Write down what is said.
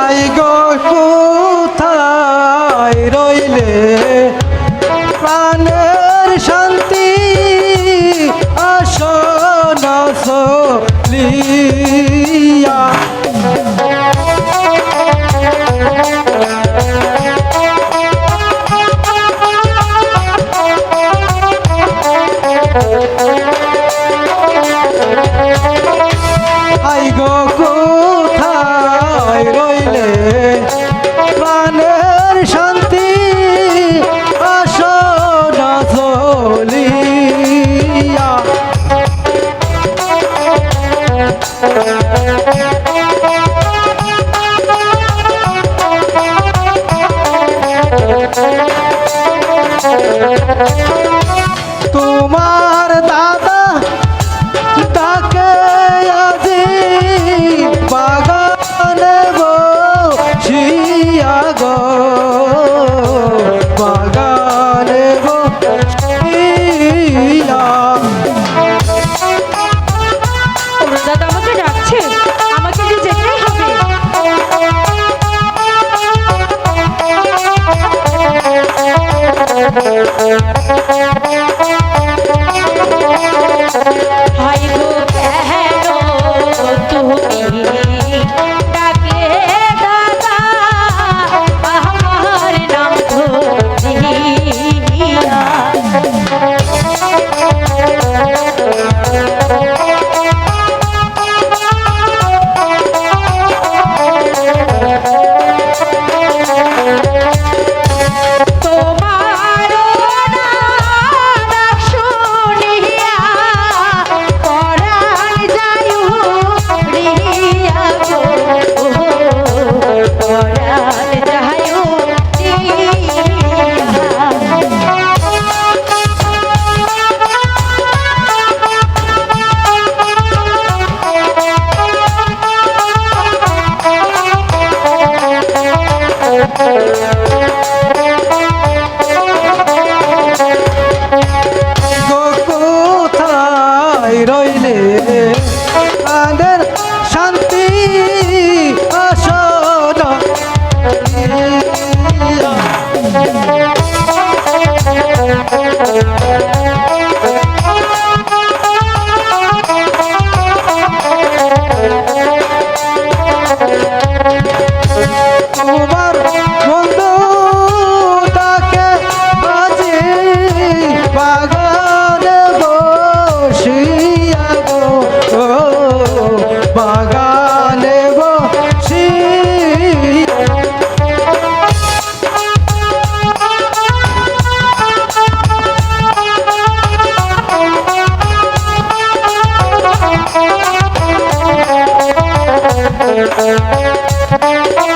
I go কোথায় রইলে? প্রাণের গো হাই Thank.